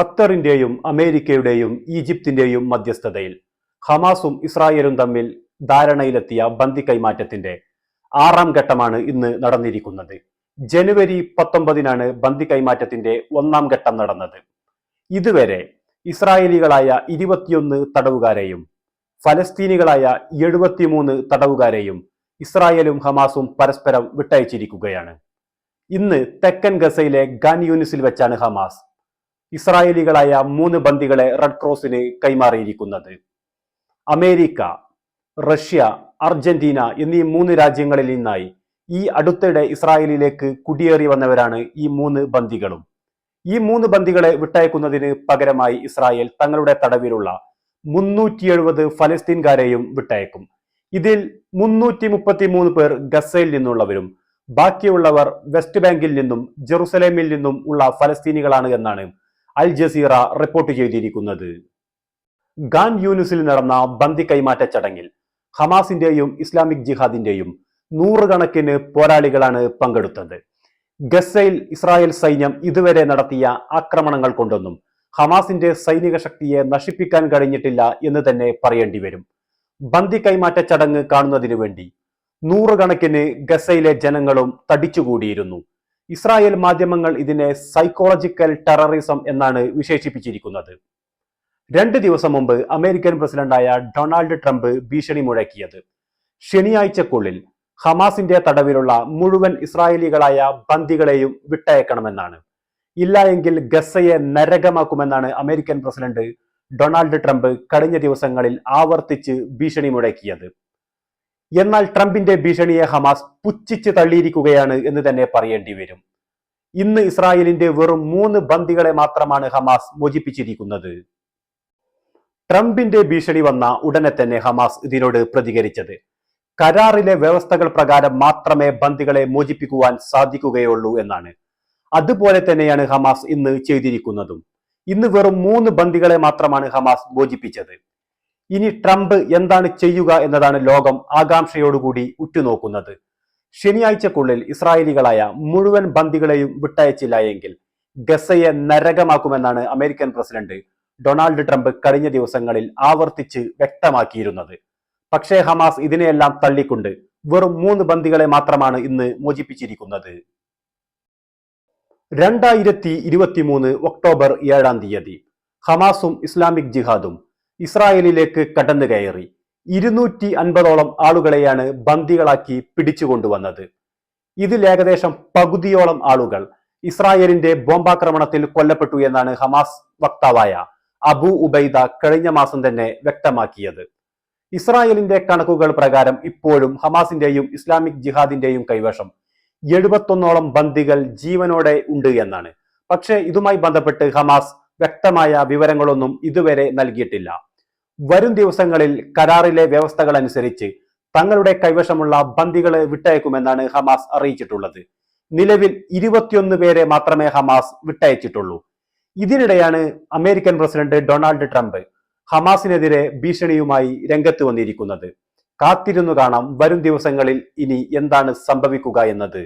ഖത്തറിന്റെയും അമേരിക്കയുടെയും ഈജിപ്തിന്റെയും മധ്യസ്ഥതയിൽ ഹമാസും ഇസ്രായേലും തമ്മിൽ ധാരണയിലെത്തിയ ബന്ദി കൈമാറ്റത്തിന്റെ ആറാം ഘട്ടമാണ് ഇന്ന് നടന്നിരിക്കുന്നത്. ജനുവരി പത്തൊമ്പതിനാണ് ബന്ദി കൈമാറ്റത്തിന്റെ ഒന്നാം ഘട്ടം നടന്നത്. ഇതുവരെ ഇസ്രായേലികളായ ഇരുപത്തിയൊന്ന് തടവുകാരെയും ഫലസ്തീനികളായ എഴുപത്തിമൂന്ന് തടവുകാരെയും ഇസ്രായേലും ഹമാസും പരസ്പരം വിട്ടയച്ചിരിക്കുകയാണ്. ഇന്ന് തെക്കൻ ഗസയിലെ ഗാൻ യൂനിസിൽ വെച്ചാണ് ഹമാസ് ഇസ്രായേലികളായ മൂന്ന് ബന്ദികളെ റെഡ് ക്രോസിന് കൈമാറിയിരിക്കുന്നത്. അമേരിക്ക റഷ്യ അർജന്റീന എന്നീ മൂന്ന് രാജ്യങ്ങളിൽ നിന്നായി ഈ അടുത്തിടെ ഇസ്രായേലിലേക്ക് കുടിയേറി വന്നവരാണ് ഈ മൂന്ന് ബന്ദികളും. ഈ മൂന്ന് ബന്ദികളെ വിട്ടയക്കുന്നതിന് പകരമായി ഇസ്രായേൽ തങ്ങളുടെ തടവിലുള്ള മുന്നൂറ്റി എഴുപത് ഫലസ്തീൻകാരെയും വിട്ടയക്കും. ഇതിൽ മുന്നൂറ്റി മുപ്പത്തി മൂന്ന് പേർ ഗസയിൽ നിന്നുള്ളവരും ബാക്കിയുള്ളവർ വെസ്റ്റ് ബാങ്കിൽ നിന്നും ജെറുസലേമിൽ നിന്നും ഉള്ള ഫലസ്തീനികളാണ് എന്നാണ് അൽ ജസീറ റിപ്പോർട്ട് ചെയ്തിരിക്കുന്നത്. ഗാൻ യൂനുസിൽ നടന്ന ബന്ദി കൈമാറ്റ ചടങ്ങിൽ ഹമാസിന്റെയും ഇസ്ലാമിക് ജിഹാദിന്റെയും നൂറുകണക്കിന് പോരാളികളാണ് പങ്കെടുത്തത്. ഗസയിൽ ഇസ്രായേൽ സൈന്യം ഇതുവരെ നടത്തിയ ആക്രമണങ്ങൾ കൊണ്ടൊന്നും ഹമാസിന്റെ സൈനിക ശക്തിയെ നശിപ്പിക്കാൻ കഴിഞ്ഞിട്ടില്ല എന്ന് തന്നെ പറയേണ്ടി വരും. ബന്ദി കൈമാറ്റ ചടങ്ങ് കാണുന്നതിനു വേണ്ടി നൂറുകണക്കിന് ഗസയിലെ ജനങ്ങളും തടിച്ചുകൂടിയിരുന്നു. ഇസ്രായേൽ മാധ്യമങ്ങൾ ഇതിനെ സൈക്കോളജിക്കൽ ടെററിസം എന്നാണ് വിശേഷിപ്പിച്ചിരിക്കുന്നത്. രണ്ട് ദിവസം മുമ്പ് അമേരിക്കൻ പ്രസിഡന്റായ ഡൊണാൾഡ് ട്രംപ് ഭീഷണി മുഴക്കിയത്. ശനിയാഴ്ചക്കുള്ളിൽ ഹമാസിന്റെ തടവിലുള്ള മുഴുവൻ ഇസ്രായേലികളായ ബന്ദികളെയും വിട്ടയക്കണമെന്നാണ്. ഇല്ല എങ്കിൽ ഗസയെ നരകമാക്കുമെന്നാണ് അമേരിക്കൻ പ്രസിഡന്റ് ഡൊണാൾഡ് ട്രംപ് കഴിഞ്ഞ ദിവസങ്ങളിൽ ആവർത്തിച്ച് ഭീഷണി മുഴക്കിയത്. എന്നാൽ ട്രംപിന്റെ ഭീഷണിയെ ഹമാസ് പുച്ഛിച്ച് തള്ളിയിരിക്കുകയാണ് എന്ന് തന്നെ പറയേണ്ടി വരും. ഇന്ന് ഇസ്രായേലിന്റെ വെറും മൂന്ന് ബന്ദികളെ മാത്രമാണ് ഹമാസ് മോചിപ്പിച്ചിരിക്കുന്നത്. ട്രംപിന്റെ ഭീഷണി വന്ന ഉടനെ തന്നെ ഹമാസ് ഇതിനോട് പ്രതികരിച്ചത്. കരാറിലെ വ്യവസ്ഥകൾ പ്രകാരം മാത്രമേ ബന്ദികളെ മോചിപ്പിക്കുവാൻ സാധിക്കുകയുള്ളൂ എന്നാണ്. അതുപോലെ തന്നെയാണ് ഹമാസ് ഇന്ന് ചെയ്തിരിക്കുന്നതും. ഇന്ന് വെറും മൂന്ന് ബന്ദികളെ മാത്രമാണ് ഹമാസ് മോചിപ്പിച്ചത്. ഇനി ട്രംപ് എന്താണ് ചെയ്യുക എന്നതാണ് ലോകം ആകാംക്ഷയോടുകൂടി ഉറ്റുനോക്കുന്നത്. ശനിയാഴ്ചക്കുള്ളിൽ ഇസ്രായേലികളായ മുഴുവൻ ബന്ദികളെയും വിട്ടയച്ചില്ല എങ്കിൽ ഗസയെ നരകമാക്കുമെന്നാണ് അമേരിക്കൻ പ്രസിഡന്റ് ഡൊണാൾഡ് ട്രംപ് കഴിഞ്ഞ ദിവസങ്ങളിൽ ആവർത്തിച്ച് വ്യക്തമാക്കിയിരുന്നത്. പക്ഷേ ഹമാസ് ഇതിനെയെല്ലാം തള്ളിക്കൊണ്ട് വെറും മൂന്ന് ബന്ദികളെ മാത്രമാണ് ഇന്ന് മോചിപ്പിച്ചിരിക്കുന്നത്. രണ്ടായിരത്തി ഇരുപത്തിമൂന്ന് ഒക്ടോബർ ഏഴാം തീയതി ഹമാസും ഇസ്ലാമിക് ജിഹാദും ഇസ്രായേലിലേക്ക് കടന്നു കയറി. ഇരുന്നൂറ്റി അൻപതോളം ആളുകളെയാണ് ബന്ദികളാക്കി പിടിച്ചുകൊണ്ടുവന്നത്. ഇതിൽ ഏകദേശം പകുതിയോളം ആളുകൾ ഇസ്രായേലിന്റെ ബോംബാക്രമണത്തിൽ കൊല്ലപ്പെട്ടു എന്നാണ് ഹമാസ് വക്താവായ അബു ഉബൈദ കഴിഞ്ഞ മാസം തന്നെ വ്യക്തമാക്കിയത്. ഇസ്രായേലിന്റെ കണക്കുകൾ പ്രകാരം ഇപ്പോഴും ഹമാസിന്റെയും ഇസ്ലാമിക് ജിഹാദിന്റെയും കൈവശം എഴുപത്തൊന്നോളം ബന്ദികൾ ജീവനോടെ ഉണ്ട് എന്നാണ്. പക്ഷേ ഇതുമായി ബന്ധപ്പെട്ട് ഹമാസ് വ്യക്തമായ വിവരങ്ങളൊന്നും ഇതുവരെ നൽകിയിട്ടില്ല. വരും ദിവസങ്ങളിൽ കരാറിലെ വ്യവസ്ഥകൾ അനുസരിച്ച് തങ്ങളുടെ കൈവശമുള്ള ബന്ദികളെ വിട്ടയക്കുമെന്നാണ് ഹമാസ് അറിയിച്ചിട്ടുള്ളത്. നിലവിൽ ഇരുപത്തിയൊന്ന് പേരെ മാത്രമേ ഹമാസ് വിട്ടയച്ചിട്ടുള്ളൂ. ഇതിനിടെയാണ് അമേരിക്കൻ പ്രസിഡന്റ് ഡൊണാൾഡ് ട്രംപ് ഹമാസിനെതിരെ ഭീഷണിയുമായി രംഗത്ത് വന്നിരിക്കുന്നത്. കാത്തിരുന്നു കാണാം വരും ദിവസങ്ങളിൽ ഇനി എന്താണ് സംഭവിക്കുക എന്നത്.